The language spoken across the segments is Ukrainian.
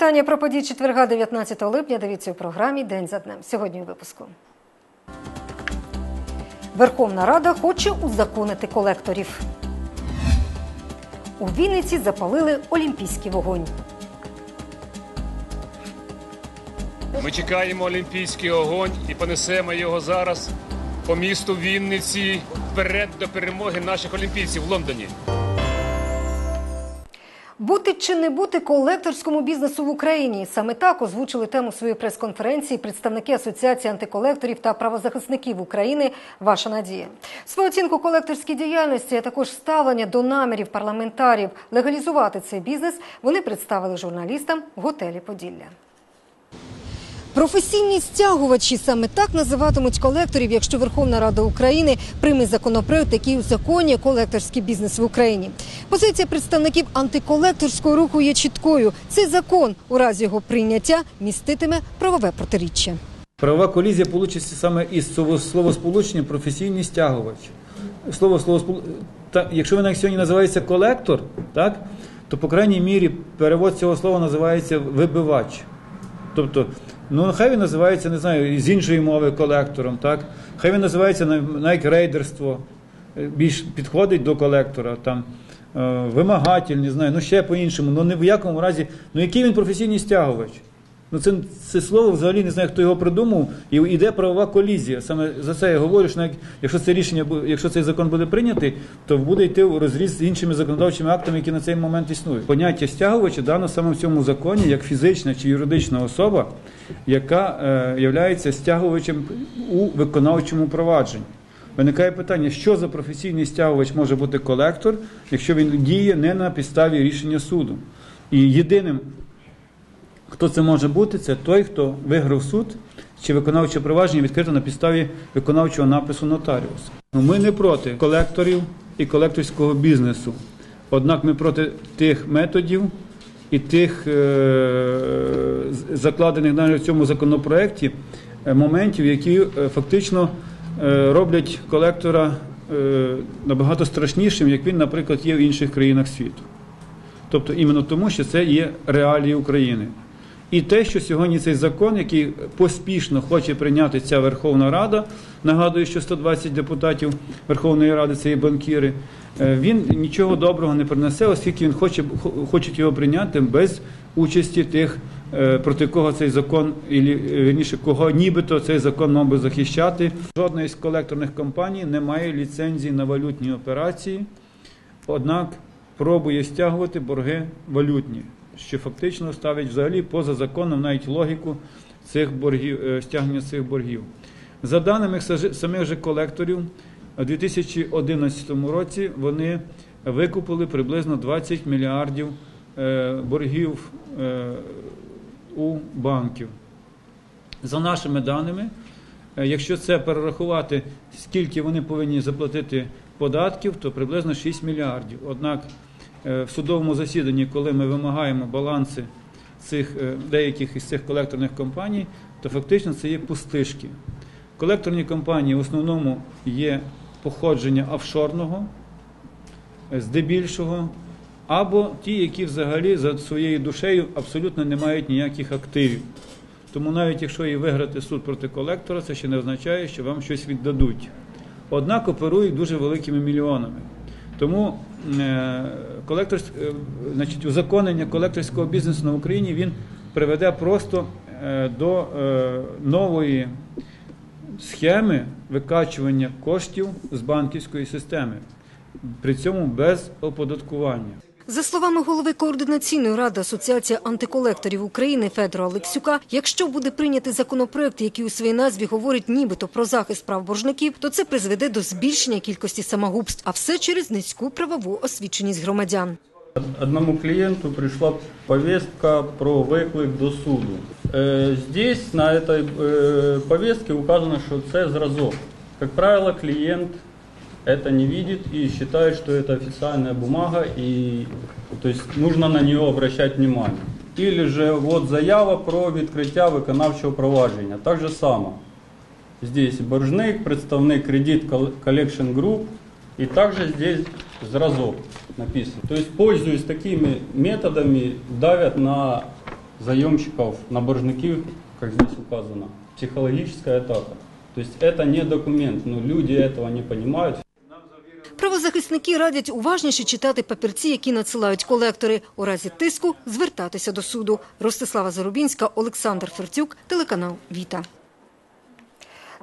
вітання про події четверга 19 липня. Дивіться у програмі День за днем. Сьогодні у випуску. Верховна Рада хоче узаконити колекторів. У Вінниці запалили олімпійський вогонь. Ми чекаємо олімпійський огонь і понесемо його зараз по місту Вінниці вперед до перемоги наших олімпійців в Лондоні. Бути чи не бути колекторському бізнесу в Україні саме так озвучили тему своєї прес-конференції представники Асоціації антиколекторів та правозахисників України. Ваша надія свою оцінку колекторській діяльності, а також ставлення до намірів парламентарів легалізувати цей бізнес. Вони представили журналістам в готелі Поділля. Професійні стягувачі саме так називатимуть колекторів, якщо Верховна Рада України прийме законопроект, який узаконює колекторський бізнес в Україні. Позиція представників антиколекторського руху є чіткою. Цей закон у разі його прийняття міститиме правове протиріччя. Правова колізія вийде саме із цього словосполучення професійний стягувач. Слово словоспол... та, якщо він сьогодні називається колектор, так, то по крайній мірі перевод цього слова називається вибивач. Тобто, ну хай він називається, не знаю, з іншої мови колектором, так? Хай він називається навіть рейдерство, більш підходить до колектора, там, е, вимагатель, не знаю, ну ще по-іншому, ну не в якому разі, ну який він професійний стягувач? Ну це, це слово взагалі не знаю, хто його придумав, і йде правова колізія. Саме за це я говорю, що навіть якщо це рішення якщо цей закон буде прийнятий, то буде йти у розріз з іншими законодавчими актами, які на цей момент існують. Поняття стягувача дано саме в цьому законі як фізична чи юридична особа, яка е, є стягувачем у виконавчому провадженні. Виникає питання, що за професійний стягувач може бути колектор, якщо він діє не на підставі рішення суду. І єдиним Хто це може бути? Це той, хто виграв суд чи виконавче провадження відкрито на підставі виконавчого напису нотаріуса. Ну, ми не проти колекторів і колекторського бізнесу. Однак ми проти тих методів і тих е- закладених навіть в цьому законопроекті е, моментів, які е фактично роблять колектора набагато страшнішим, як він, наприклад, є в інших країнах світу. Тобто іменно тому, що це є реалії України. І те, що сьогодні цей закон, який поспішно хоче прийняти ця Верховна Рада, нагадую, що 120 депутатів Верховної Ради це є банкіри, він нічого доброго не принесе, оскільки він хоче хоче його прийняти без участі тих, проти кого цей закон, і вірніше, кого нібито цей закон мав би захищати. Жодна із колекторних компаній не має ліцензії на валютні операції, однак пробує стягувати борги валютні що фактично ставить взагалі поза законом навіть логіку цих боргів, стягнення цих боргів. За даними самих же колекторів, у 2011 році вони викупили приблизно 20 мільярдів боргів у банків. За нашими даними, якщо це перерахувати, скільки вони повинні заплатити податків, то приблизно 6 мільярдів. Однак в судовому засіданні, коли ми вимагаємо баланси цих деяких із цих колекторних компаній, то фактично це є пустишки. Колекторні компанії в основному є походження офшорного, здебільшого, або ті, які взагалі за своєю душею абсолютно не мають ніяких активів. Тому навіть якщо і виграти суд проти колектора, це ще не означає, що вам щось віддадуть. Однак оперують дуже великими мільйонами. Тому колектор, значить, узаконення колекторського бізнесу на Україні він приведе просто до нової схеми викачування коштів з банківської системи, при цьому без оподаткування. За словами голови координаційної ради Асоціації антиколекторів України Федора Олексюка, якщо буде прийнятий законопроект, який у своїй назві говорить нібито про захист прав боржників, то це призведе до збільшення кількості самогубств, а все через низьку правову освіченість громадян. Одному клиенту пришла повестка про виклик до суду. Здесь на этой повестке указано, что це зразок. Как правило, клиент это не видит и считает, что это официальная бумага, и то есть нужно на нее обращать внимание. Или же вот заява про відкриття виконавчого провадження. Так же само. Здесь боржник, представник Credit Collection Group, и также здесь зразок написано. То есть, пользуясь такими методами, давят на заемщиков на боржників, как здесь указано, психологическая атака. То есть это не документ, но люди этого не понимают. Правозахисники радять уважніше читати папірці, які надсилають колектори. У разі тиску звертатися до суду. Ростислава Зарубінська, Олександр Ферцюк, телеканал Віта.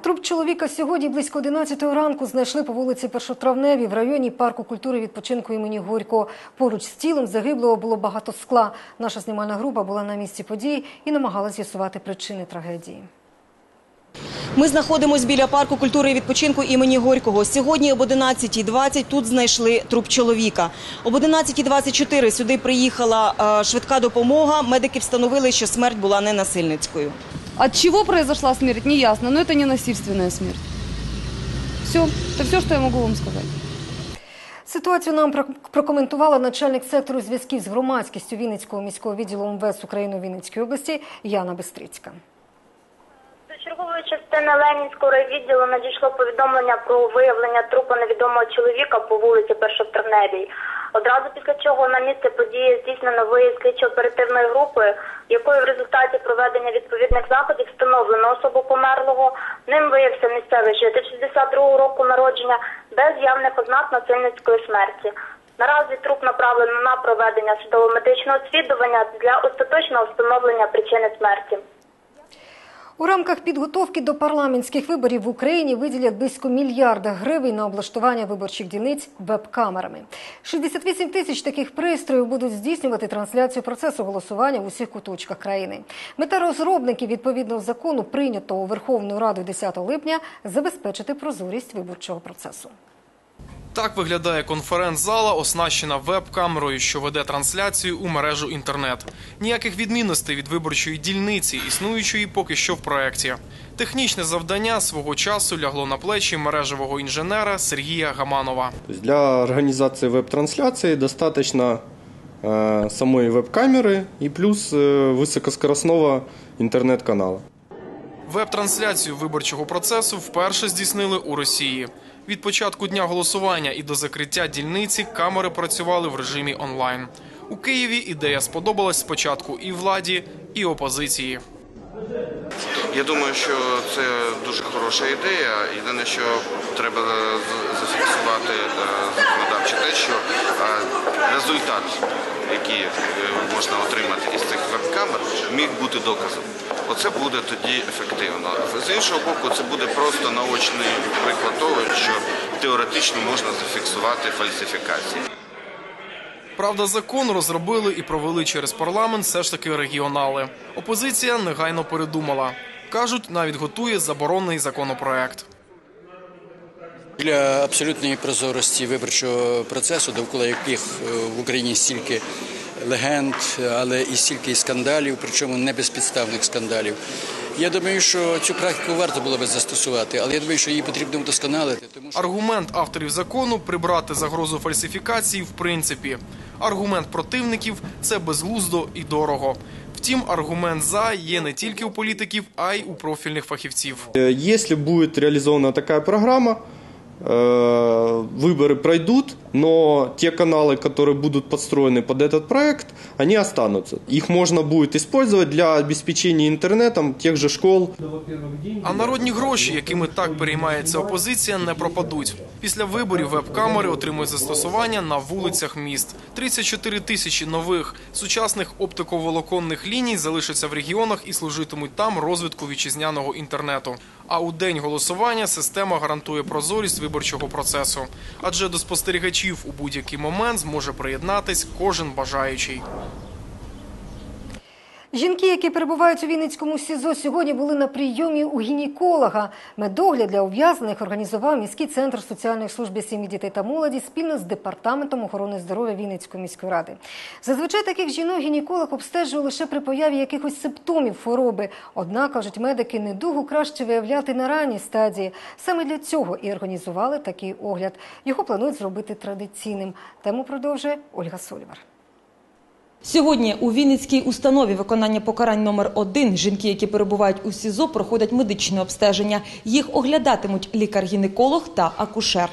Труп чоловіка сьогодні близько 11 ранку знайшли по вулиці Першотравневій в районі парку культури відпочинку імені Горького. Поруч з тілом загиблого було багато скла. Наша знімальна група була на місці подій і намагалася з'ясувати причини трагедії. Ми знаходимося біля парку культури і відпочинку імені Горького. Сьогодні об 11.20 тут знайшли труп чоловіка. Об 11.24 сюди приїхала е, швидка допомога. Медики встановили, що смерть була ненасильницькою. От чего произошла смерть, не ясно, но это не насильственная смерть. Все, это все, что я могу вам сказать. Ситуацію нам про- прокоментувала начальник сектору зв'язків з громадськістю Вінницького міського відділу МВС України у Вінницькій області Яна Бестрицька. До чергової частини Ленінського райвідділу надійшло повідомлення про виявлення трупу невідомого чоловіка по вулиці Першотравневій. Одразу після чого на місце події здійснено виїзд слідчо-оперативної групи, якою в результаті проведення відповідних заходів встановлено особу померлого. Ним виявився місцевий житель 62 року народження без явних ознак насильницької смерті. Наразі труп направлено на проведення судово-медичного освідування для остаточного встановлення причини смерті. У рамках підготовки до парламентських виборів в Україні виділять близько мільярда гривень на облаштування виборчих дільниць веб-камерами. 68 тисяч таких пристроїв будуть здійснювати трансляцію процесу голосування в усіх куточках країни. Мета розробників відповідного закону, прийнятого Верховною Радою 10 липня, забезпечити прозорість виборчого процесу. Так виглядає конференц-зала, оснащена веб-камерою, що веде трансляцію у мережу інтернет. Ніяких відмінностей від виборчої дільниці, існуючої поки що в проєкті. Технічне завдання свого часу лягло на плечі мережевого інженера Сергія Гаманова. То есть Для организации веб-трансляции достаточно э, самой веб-камеры и плюс э, высокоскоростного интернет-канала. Веб-трансляцію виборчого процесу вперше здійснили у Росії. Від початку дня голосування і до закриття дільниці камери працювали в режимі онлайн. У Києві ідея сподобалась спочатку і владі, і опозиції. Я думаю, що це дуже хороша ідея. Єдине, що треба зафіксувати е, законодавчо те, що е, результат, який е, можна отримати із цих веб-камер, міг бути доказом. Оце буде тоді ефективно. З іншого боку, це буде просто наочний приклад того, що теоретично можна зафіксувати фальсифікації. Правда, закон розробили і провели через парламент все ж таки регіонали. Опозиція негайно передумала. Кажуть, навіть готує заборонний законопроект. Для абсолютної прозорості виборчого процесу, довкола яких е, в Україні стільки легенд, але і стільки скандалів, причому не безпідставних скандалів. Я думаю, що цю практику варто було би застосувати, але я думаю, що її потрібно вдосконалити. Тому що Аргумент авторів закону прибрати загрозу фальсифікації в принципі. Аргумент противників це безглуздо і дорого. Втім, аргумент за є не тільки у політиків, а й у профільних фахівців. Если будет реализована такая программа, э, выборы пройдут, но те каналы, которые будут подстроены под этот проект, они останутся. Их можно будет использовать для обеспечения интернетом тех же школ, А народні гроші, якими так переймається опозиція, не пропадуть. Після виборів веб-камери отримують застосування на вулицях міст. 34 тисячі нових сучасних оптиковолоконних ліній залишаться в регіонах і служитимуть там розвитку вітчизняного інтернету. А у день голосування система гарантує прозорість виборчого процесу, адже до спостерігачів у будь-який момент зможе приєднатись кожен бажаючий. Жінки, які перебувають у Вінницькому СІЗО, сьогодні були на прийомі у гінеколога. Медогляд для ув'язнених організував міський центр соціальної служби сім'ї дітей та молоді спільно з департаментом охорони здоров'я Вінницької міської ради. Зазвичай таких жінок гінеколог обстежує лише при появі якихось симптомів хвороби. Однак, кажуть медики, недугу краще виявляти на ранній стадії. Саме для цього і організували такий огляд. Його планують зробити традиційним. Тему продовжує Ольга Сольвар. Сьогодні у Вінницькій установі виконання покарань номер 1 жінки, які перебувають у СІЗО, проходять медичне обстеження. Їх оглядатимуть лікар-гінеколог та акушер.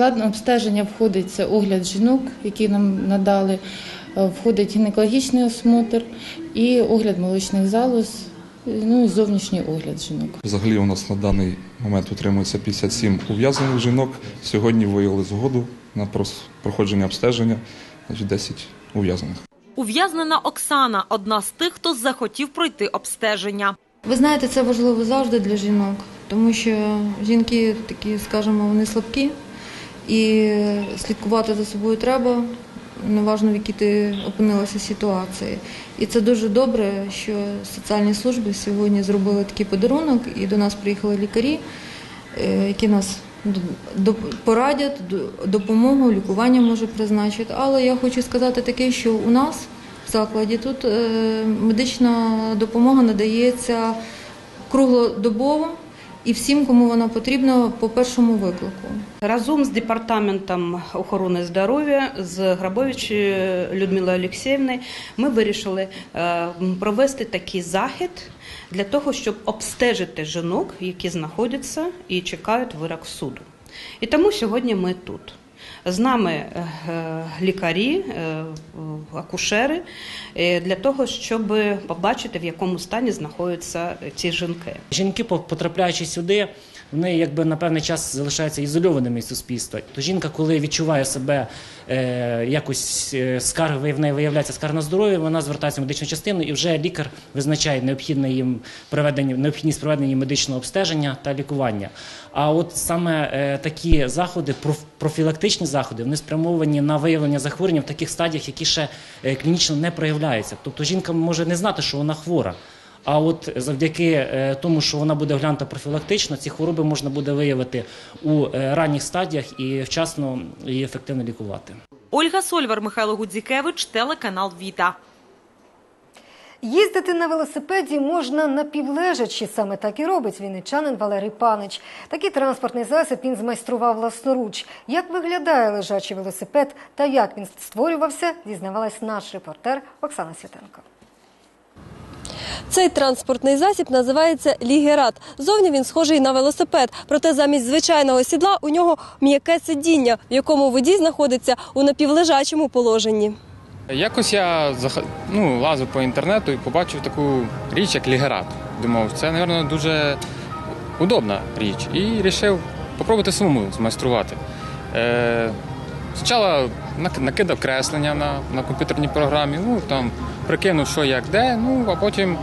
План обстеження входить це огляд жінок, які нам надали, е, входить гінекологічний осмотр і огляд молочних залоз, ну і зовнішній огляд жінок. Взагалі у нас на даний момент утримується 57 ув'язаних жінок. Сьогодні виявили згоду на проходження обстеження, значить 10 ув'язаних. Ув'язнена Оксана – одна з тих, хто захотів пройти обстеження. Ви знаєте, це важливо завжди для жінок, тому що жінки такі, скажімо, вони слабкі, і слідкувати за собою треба, неважно в якій ти опинилася ситуації. І це дуже добре, що соціальні служби сьогодні зробили такий подарунок, і до нас приїхали лікарі, е, які нас порадять, допомогу, лікування може призначити. Але я хочу сказати таке, що у нас в закладі тут е, медична допомога надається круглодобово і всім, кому вона потрібна по першому виклику. Разом з департаментом охорони здоров'я з Грабович Людмилою Олексіївною ми вирішили е, провести такий захід для того, щоб обстежити жінок, які знаходяться і чекають вирок суду. І тому сьогодні ми тут. З нами е, лікарі, е, акушери е, для того, щоб побачити, в якому стані знаходяться ці жінки. Жінки, по- потрапляючи сюди, вони якби на певний час залишаються ізольованими суспільства. То жінка, коли відчуває себе е, якось е, скарг, в неї виявляється скарга на здоров'я, вона звертається в медичну частину, і вже лікар визначає необхідне їм проведення, необхідність проведення медичного обстеження та лікування. А от саме е, такі заходи, проф- профілактичні заходи, вони спрямовані на виявлення захворювання в таких стадіях, які ще е, клінічно не проявляються. Тобто жінка може не знати, що вона хвора. А от завдяки е, тому, що вона буде оглянута профілактично, ці хвороби можна буде виявити у е, ранніх стадіях і вчасно і ефективно лікувати. Ольга Сольвар, Михайло Гудзікевич, телеканал Віта. Їздити на велосипеді можна напівлежачи. Саме так і робить вінничанин Валерій Панич. Такий транспортний засіб він змайстрував власноруч. Як виглядає лежачий велосипед та як він створювався, дізнавалась наш репортер Оксана Святенко. Цей транспортний засіб називається лігерат. Зовні він схожий на велосипед, проте замість звичайного сідла у нього м'яке сидіння, в якому водій знаходиться у напівлежачому положенні. Якось я ну, лазив по інтернету і побачив таку річ, як лігерат. Думав, це, мабуть, дуже удобна річ. І вирішив спробувати самому змайструвати. Е, спочатку накидав креслення на, на комп'ютерній програмі, ну там прикинув, що як де, ну а потім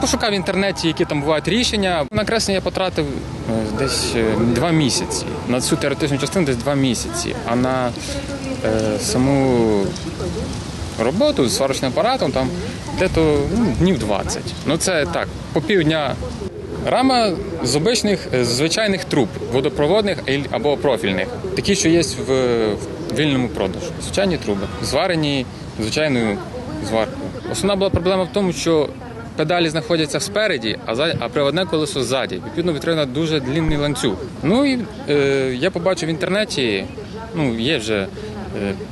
пошукав в інтернеті, які там бувають рішення. На креслення я потратив е, десь е, два місяці. На цю теоретичну частину десь два місяці. А на е, саму роботу з сварочним апаратом там дето ну, днів 20. Ну це так, по півдня. Рама з обичних е, звичайних труб, водопроводних або профільних, такі, що є в, вільному продажу. Звичайні труби, зварені звичайною зваркою. Основна була проблема в тому, що педалі знаходяться спереді, а а приводне колесо ззаді. Відповідно, потрібен дуже длинний ланцюг. Ну і е, я побачив в інтернеті, ну є вже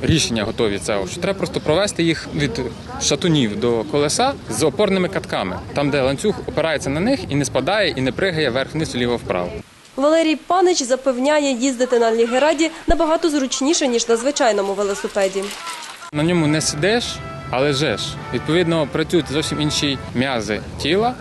рішення готові цього, що треба просто провести їх від шатунів до колеса з опорними катками, там, де ланцюг опирається на них і не спадає, і не пригає вверх-вниз, ліво-вправо. Валерій Панич запевняє, їздити на лігераді набагато зручніше, ніж на звичайному велосипеді. На ньому не сидиш, а лежиш. Відповідно, працюють зовсім інші м'язи тіла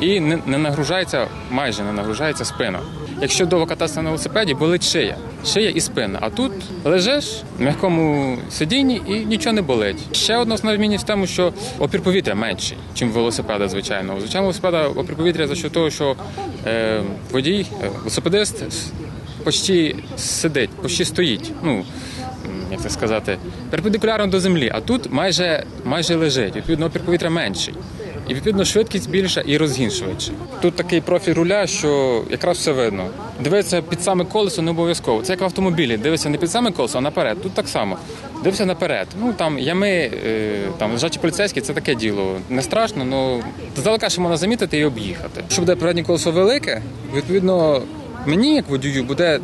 і не нагружається, майже не нагружається спина. Якщо довго кататися на велосипеді, болить шия. Шия і спина. А тут лежиш в м'якому сидінні і нічого не болить. Ще одна основна відмінність в тому, що опір повітря менший, ніж велосипеда звичайного. У Звичайного велосипеда опір повітря за що того, що е, водій, е, велосипедист почти сидить, почти стоїть. Ну, як це сказати, перпендикулярно до землі, а тут майже, майже лежить. Відповідно, опір повітря менший. І відповідно швидкість більша і розгін швидше. Тут такий профіль руля, що якраз все видно. Дивитися під саме колесо не обов'язково. Це як в автомобілі. Дивишся не під саме колесо, а наперед. Тут так само. Дивишся наперед. Ну там ями, е, там лежачі поліцейські, це таке діло. Не страшно, але здалека ще можна замітити і об'їхати. Якщо буде переднє колесо велике, відповідно, мені, як водію, буде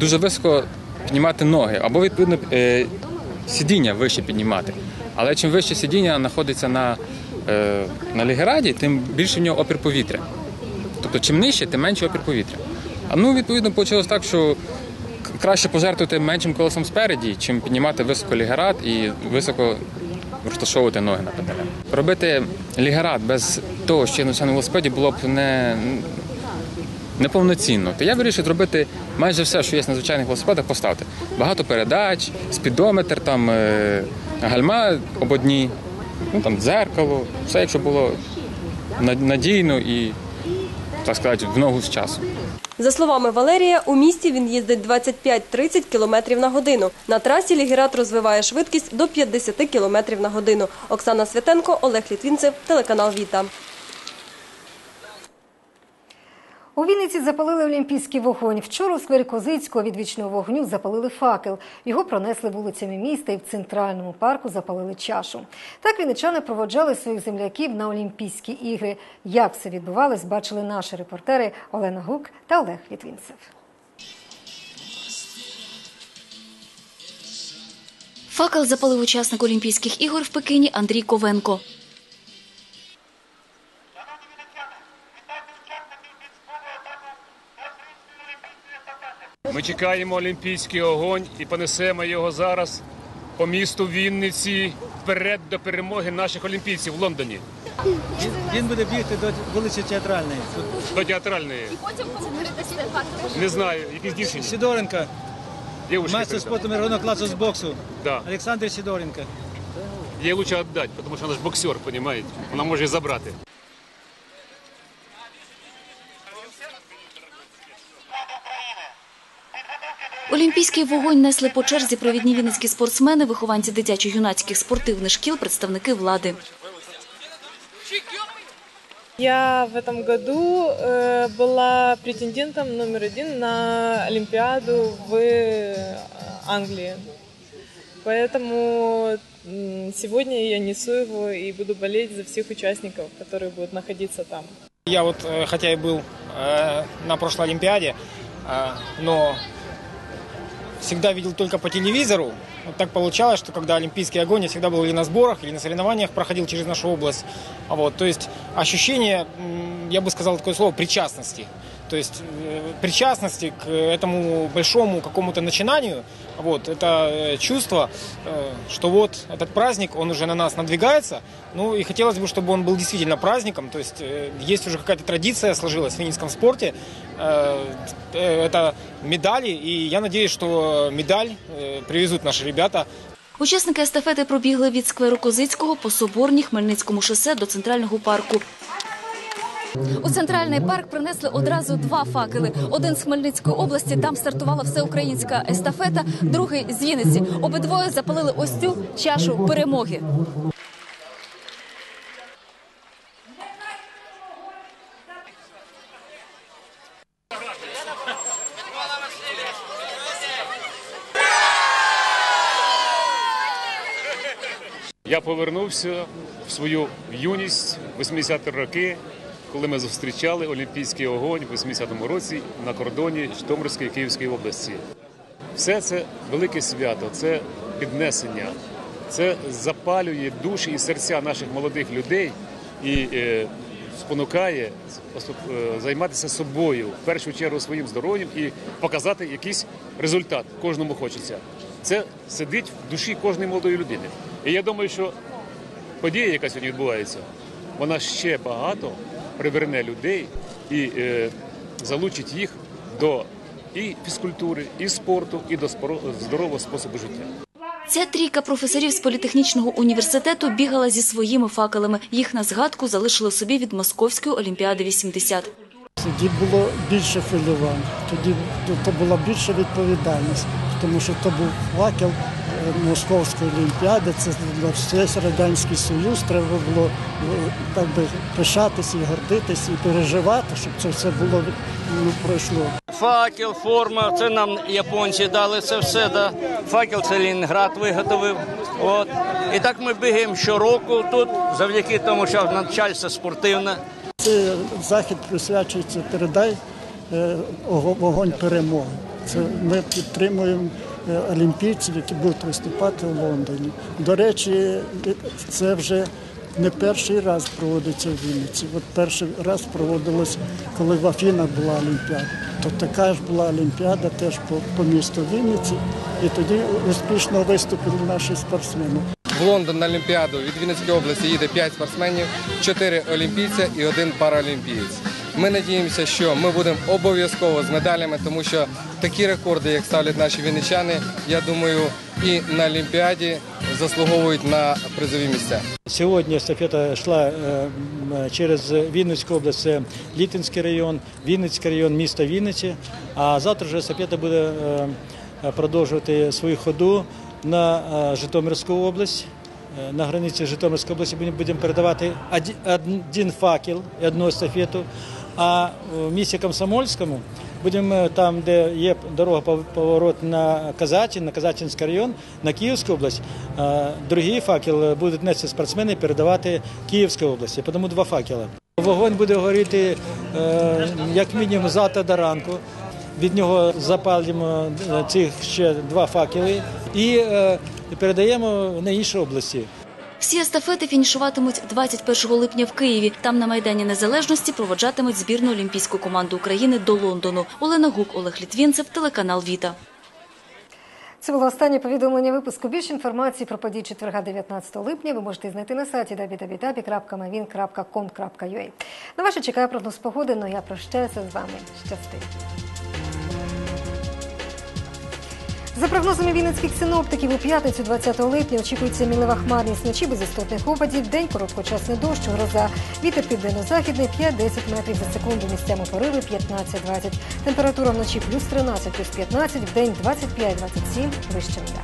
дуже високо піднімати ноги, або відповідно е, сидіння вище піднімати. Але чим вище сидіння знаходиться на, на лігераді, тим більше в нього опір повітря. Тобто, чим нижче, тим менше опір повітря. А ну, відповідно, вийшло так, що краще пожертвувати меншим колесом спереді, чим піднімати високо лігерат і високо розташовувати ноги на педалях. Робити лігерат без того, що є на велосипеді, було б не, неповноцінно. То я вирішив зробити майже все, що є на звичайних велосипедах, поставити. Багато передач, спідометр, там, е, гальма ободні, ну, там, дзеркало, все, якщо було над- надійно і, так сказати, в ногу з часом. За словами Валерія, у місті він їздить 25-30 км на годину. На трасі Лігерат розвиває швидкість до 50 км на годину. Оксана Святенко, Олег Літвінцев, телеканал Віта. У Вінниці запалили олімпійський вогонь. Вчора у сквері Козицького від вічного вогню запалили факел. Його пронесли вулицями міста і в центральному парку запалили чашу. Так вінничани проводжали своїх земляків на Олімпійські ігри. Як все відбувалось, бачили наші репортери Олена Гук та Олег Вітвінцев. Факел запалив учасник Олімпійських ігор в Пекіні Андрій Ковенко. Ми чекаємо олімпійський огонь і понесемо його зараз по місту Вінниці вперед до перемоги наших олімпійців в Лондоні. Він, він буде бігти до вулиці театральної. До театральної. Потім. Не знаю, якісь дівчині. Сидоренко, Девушки мастер спорту мирового класу з боксу. Да. Олександр Сидоренко. Ей лучше отдать, потому что она же боксер, понимаете? Вона може і забрати. Олімпійський вогонь несли по черзі провідні вінницькі спортсмени, вихованці дитячо-юнацьких спортивних шкіл, представники влади. Я в этом году э, была претендентом номер один на Олимпиаду в э, Англии. Поэтому м, сегодня я несу его и буду болеть за всех участников, которые будут находиться там. Я вот, э, хотя и был э, на прошлой Олимпиаде, э, но всегда видел только по телевизору. Вот так получалось, что когда Олимпийский огонь, я всегда был или на сборах, или на соревнованиях, проходил через нашу область. А Вот, то есть ощущение, м, я бы сказал такое слово, причастности. То есть э, причастности к этому большому какому-то начинанию, вот, это э, чувство, э, что вот этот праздник, он уже на нас надвигается, ну и хотелось бы, чтобы он был действительно праздником, то есть э, есть уже какая-то традиция сложилась в финском спорте, э, э, это медали, и я надеюсь, что медаль э, привезут наши ребята Учасники естафети пробігли від скверу Козицького по Соборній Хмельницькому шосе до центрального парку. У центральний парк принесли одразу два факели. Один з Хмельницької області, там стартувала всеукраїнська естафета, другий з Вінниці. Обидвоє запалили ось цю чашу перемоги. Я повернувся в свою юність 80-ті роки, коли ми зустрічали Олімпійський огонь в 80-му році на кордоні Житомирської Київської області. Все це велике свято, це піднесення, це запалює душі і серця наших молодих людей і е, спонукає е, займатися собою, в першу чергу своїм здоров'ям і показати якийсь результат. Кожному хочеться. Це сидить в душі кожної молодої людини. І я думаю, що подія, яка сьогодні відбувається, вона ще багато приверне людей і е, залучить їх до і фізкультури, і спорту, і до здорового способу життя. Ця трійка професорів з політехнічного університету бігала зі своїми факелами. Їх на згадку залишили собі від Московської олімпіади 80. Тоді було більше хвилювань, тоді то була більша відповідальність, тому що то був факел Московської олімпіади, це для весь Радянський Союз, треба було е, так би пишатися і гордитися, і переживати, щоб це все було ну, пройшло. Факел, форма, це нам японці дали це все. Да. Факел це Лінінград виготовив. От. І так ми бігаємо щороку тут, завдяки тому, що начальство спортивне. Цей захід присвячується передай е, вогонь перемоги. Це ми підтримуємо олімпійців, які будуть виступати в Лондоні. До речі, це вже не перший раз проводиться в Вінниці. От перший раз проводилось, коли в Афінах була Олімпіада. То така ж була Олімпіада теж по, по місту Вінниці, і тоді успішно виступили наші спортсмени. В Лондон на Олімпіаду від Вінницької області їде 5 спортсменів, 4 олімпійця і один паралімпієць. Ми надіємося, що ми будемо обов'язково з медалями, тому що такі рекорди, як ставлять наші вінничани, я думаю, і на Олімпіаді заслуговують на призові місця. Сьогодні естафета йшла е, через Вінницьку область, це Літинський район, Вінницький район міста Вінниці. А завтра вже естафета буде е, продовжувати свою ходу на е, Житомирську область. Е, На границі Житомирської області ми будемо передавати один факел і одну естафету. А в місті Комсомольському будемо е, там, де є дорога поворот на Казачин, на Казачинський район, на Київську область. е, Другий факел будуть нести спортсмени передавати Київській області, тому два факела. Вогонь буде горіти е, як мінімум завтра до ранку. Від нього запалюємо е, цих ще два факели і е, передаємо на інші області. Всі естафети фінішуватимуть 21 липня в Києві. Там на Майдані Незалежності проводжатимуть збірну олімпійську команду України до Лондону. Олена Гук, Олег Літвінцев, телеканал Віта. Це було останнє повідомлення випуску. Більше інформації про події четверга 19 липня ви можете знайти на сайті www.mavin.com.ua. На ваше чекає прогноз погоди, але я прощаюся з вами. Щасти. За прогнозами вінницьких синоптиків, у п'ятницю 20 липня очікується мінлива хмарність, вночі без істотних опадів, день короткочасний дощ, гроза, вітер південно-західний 5-10 метрів за секунду, місцями пориви 15-20. Температура вночі плюс 13, плюс 15, в день 25-27, вище нуля.